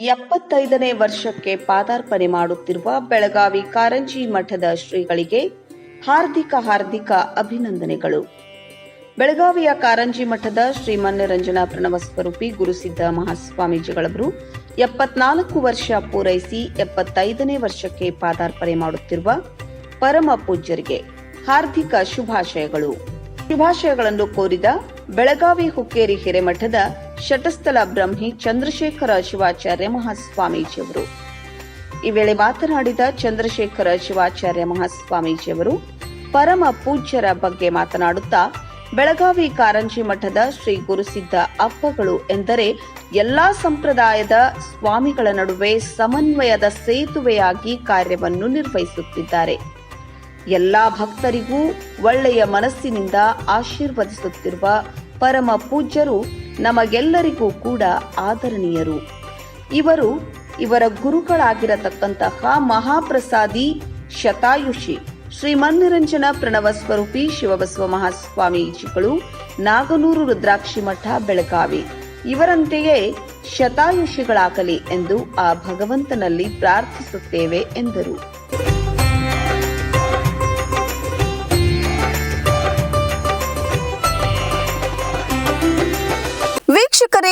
ಎಪ್ಪತ್ತೈದನೇ ವರ್ಷಕ್ಕೆ ಪಾದಾರ್ಪಣೆ ಮಾಡುತ್ತಿರುವ ಬೆಳಗಾವಿ ಕಾರಂಜಿ ಮಠದ ಶ್ರೀಗಳಿಗೆ ಹಾರ್ದಿಕ ಹಾರ್ದಿಕ ಅಭಿನಂದನೆಗಳು. ಬೆಳಗಾವಿಯ ಕಾರಂಜಿ ಮಠದ ಶ್ರೀ ಮನ್ನರಂಜನಾ ಪ್ರಣವ ಸ್ವರೂಪಿ ಗುರುಸಿದ್ದ ಮಹಾಸ್ವಾಮೀಜಿಗಳವರು ಎಪ್ಪತ್ನಾಲ್ಕು ವರ್ಷ ಪೂರೈಸಿ ಎಪ್ಪತ್ತೈದನೇ ವರ್ಷಕ್ಕೆ ಪಾದಾರ್ಪಣೆ ಮಾಡುತ್ತಿರುವ ಪರಮ ಪೂಜ್ಯರಿಗೆ ಹಾರ್ದಿಕ ಶುಭಾಶಯಗಳು. ಶುಭಾಶಯಗಳನ್ನು ಕೋರಿದ ಬೆಳಗಾವಿ ಹುಕ್ಕೇರಿ ಹಿರೇಮಠದ ಶಟಸ್ಥಲ ಬ್ರಹ್ಮಿ ಚಂದ್ರಶೇಖರ ಶಿವಾಚಾರ್ಯ ಮಹಾಸ್ವಾಮೀಜಿಯವರು. ಈ ವೇಳೆ ಮಾತನಾಡಿದ ಚಂದ್ರಶೇಖರ ಶಿವಾಚಾರ್ಯ ಮಹಾಸ್ವಾಮೀಜಿಯವರು ಪರಮ ಪೂಜ್ಯರ ಬಗ್ಗೆ ಮಾತನಾಡುತ್ತಾ, ಬೆಳಗಾವಿ ಕಾರಂಜಿ ಮಠದ ಶ್ರೀ ಗುರುಸಿದ್ದ ಅಪ್ಪಗಳು ಎಂದರೆ ಎಲ್ಲಾ ಸಂಪ್ರದಾಯದ ಸ್ವಾಮಿಗಳ ನಡುವೆ ಸಮನ್ವಯದ ಸೇತುವೆಯಾಗಿ ಕಾರ್ಯವನ್ನು ನಿರ್ವಹಿಸುತ್ತಿದ್ದಾರೆ. ಎಲ್ಲಾ ಭಕ್ತರಿಗೂ ಒಳ್ಳೆಯ ಮನಸ್ಸಿನಿಂದ ಆಶೀರ್ವದಿಸುತ್ತಿರುವ ಪರಮ ಪೂಜ್ಯರು ನಮಗೆಲ್ಲರಿಗೂ ಕೂಡ ಆದರಣೀಯರು. ಇವರು ಇವರ ಗುರುಗಳಾಗಿರತಕ್ಕಂತಹ ಮಹಾಪ್ರಸಾದಿ ಶತಾಯುಷಿ ಶ್ರೀಮನ್ನಿರಂಜನ ಪ್ರಣವ ಸ್ವರೂಪಿ ಶಿವಬಸವ ಮಹಾಸ್ವಾಮೀಜಿಗಳು ನಾಗನೂರು ರುದ್ರಾಕ್ಷಿ ಮಠ ಬೆಳಗಾವಿ. ಇವರಂತೆಯೇ ಶತಾಯುಷಿಗಳಾಗಲಿ ಎಂದು ಆ ಭಗವಂತನಲ್ಲಿ ಪ್ರಾರ್ಥಿಸುತ್ತೇವೆ ಎಂದರು.